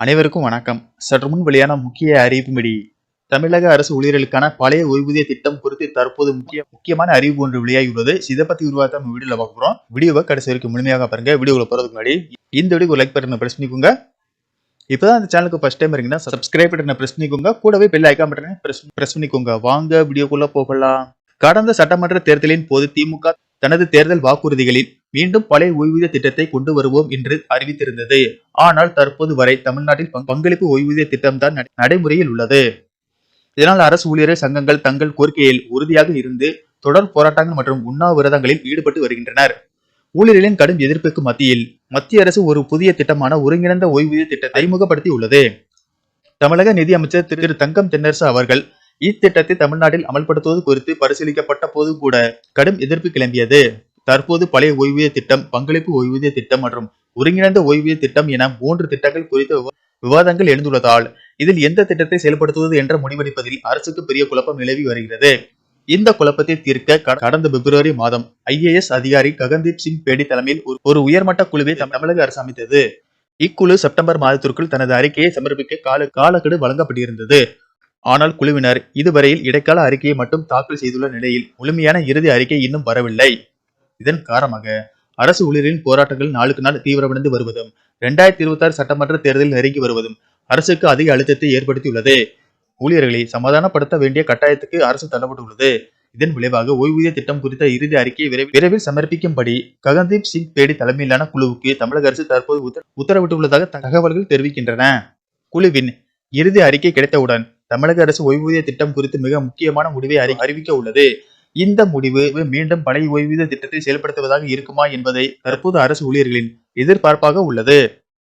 அனைவருக்கும் வணக்கம். சற்று முன் வெளியான முக்கிய அறிவிப்புபடி தமிழக அரசு ஊழியர்களுக்கான பழைய ஓய்வூதிய திட்டம் குறித்து தற்போது முக்கிய முக்கியமான அறிவிப்பு ஒன்று வெளியாகியுள்ளது. இதை பத்தி உருவாக்க நம்ம வீடியோல பார்க்க போறோம். வீடியோவை கடைசி வரைக்கும் முழுமையாக பாருங்க. வீடியோவில் போறதுக்கு முன்னாடி இந்த வீடியோ லைக் பட்டன் பிரஸ் பண்ணிக்கோங்க. இப்பதான் அந்த சேனலுக்கு ஃபர்ஸ்ட் டைம் இருக்கீங்கன்னா சப்ஸ்கிரைப் பட்டனை பிரஸ் பண்ணிக்கோங்க. கூடவே பெல் ஐக்கான் பட்டனை பிரஸ் பிரஸ் பண்ணிக்கோங்க. வாங்க வீடியோக்குள்ள போகலாம். கடந்த சட்டமன்ற தேர்தலின் போது திமுக தனது தேர்தல் வாக்குறுதிகளில் மீண்டும் பழைய ஓய்வூதிய திட்டத்தை கொண்டு வருவோம் என்று அறிவித்திருந்தது. ஆனால் தற்போது வரை தமிழ்நாட்டில் பங்களிப்பு ஓய்வூதிய திட்டம் தான் நடைமுறையில் உள்ளது. இதனால் அரசு ஊழியர்கள் சங்கங்கள் தங்கள் கோரிக்கையில் உறுதியாக இருந்து தொடர் போராட்டங்கள் மற்றும் உண்ணாவிரதங்களில் ஈடுபட்டு வருகின்றனர். ஊழியர்களின் கடும் எதிர்ப்புக்கு மத்தியில் மத்திய அரசு ஒரு புதிய திட்டமான ஒருங்கிணைந்த ஓய்வூதிய திட்டத்தை அறிமுகப்படுத்தி உள்ளது தமிழக நிதி அமைச்சர் திரு தங்கம் தென்னரசு அவர்கள் இத்திட்டத்தை தமிழ்நாட்டில் அமல்படுத்துவது குறித்து பரிசீலிக்கப்பட்ட போது கூட கடும் எதிர்ப்பு கிளம்பியது. தற்போது பழைய ஓய்வூதிய திட்டம் பங்களிப்பு ஓய்வூதிய திட்டம் மற்றும் ஒருங்கிணைந்த ஓய்வூதிய திட்டம் என மூன்று திட்டங்கள் குறித்த விவாதங்கள் எழுந்துள்ளதால் இதில் எந்த திட்டத்தை செயல்படுத்துவது என்ற முடிவெடுப்பதில் அரசுக்கு பெரிய குழப்பம் நிலவி வருகிறது. இந்த குழப்பத்தை தீர்க்க கடந்த பிப்ரவரி மாதம் ஐஏஎஸ் அதிகாரி ககன்தீப் சிங் பேடி தலைமையில் ஒரு- ஒரு உயர்மட்ட குழுவை தம்- தமிழக அரசு அமைத்தது. இக்குழு செப்டம்பர் மாதத்திற்குள் தனது அறிக்கையை சமர்ப்பிக்க கால காலக்கெடு வழங்கப்பட்டிருந்தது. ஆனால் குழுவினர் இதுவரையில் இடைக்கால அறிக்கையை மட்டும் தாக்கல் செய்துள்ள நிலையில் முழுமையான இறுதி அறிக்கை இன்னும் வரவில்லை. இதன் காரணமாக அரசு ஊழியரின் போராட்டங்கள் நாளுக்கு நாள் தீவிரமடைந்து வருவதும் இரண்டாயிரத்தி இருபத்தி ஆறு சட்டமன்ற தேர்தல் நெருங்கி வருவதும் அரசுக்கு அதிக அழுத்தத்தை ஏற்படுத்தியுள்ளது. ஊழியர்களை சமாதானப்படுத்த வேண்டிய கட்டாயத்துக்கு அரசு தள்ளப்பட்டுள்ளது. இதன் விளைவாக ஓய்வூதிய திட்டம் குறித்த இறுதி அறிக்கையை விரைவில் விரைவில் சமர்ப்பிக்கும்படி ககன்தீப் சிங் பேடி தலைமையிலான குழுவுக்கு தமிழக அரசு தற்போது உத்தர- உத்தரவிட்டுள்ளதாக தகவல்கள் தெரிவிக்கின்றன. குழுவின் இறுதி அறிக்கை கிடைத்தவுடன் தமிழக அரசு ஓய்வூதிய திட்டம் குறித்து மிக முக்கியமான முடிவை அறி- அறிவிக்க உள்ளது இந்த முடிவு மீண்டும் பழைய ஓய்வூதிய திட்டத்தை செயல்படுத்துவதாக இருக்குமா என்பதை தற்போது அரசு ஊழியர்களின் எதிர்பார்ப்பாக உள்ளது.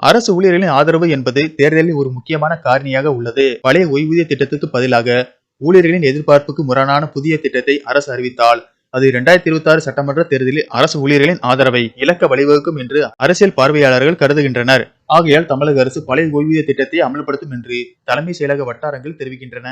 அரசு ஊழியர்களின் ஆதரவு என்பது தேர்தலில் ஒரு முக்கியமான காரணியாக உள்ளது. பழைய ஓய்வூதிய திட்டத்துக்கு பதிலாக ஊழியர்களின் எதிர்பார்ப்புக்கு முரணான புதிய திட்டத்தை அரசு அறிவித்தால் அது இரண்டாயிரத்தி இருபத்தி ஆறு சட்டமன்ற தேர்தலில் அரசு ஊழியர்களின் ஆதரவை இலக்க வழிவகுக்கும் என்று அரசியல் பார்வையாளர்கள் கருதுகின்றனர். ஆகையால் தமிழக அரசு பழைய ஓய்வூதிய திட்டத்தை அமல்படுத்தும் என்று தலைமை செயலக வட்டாரங்கள் தெரிவிக்கின்றன.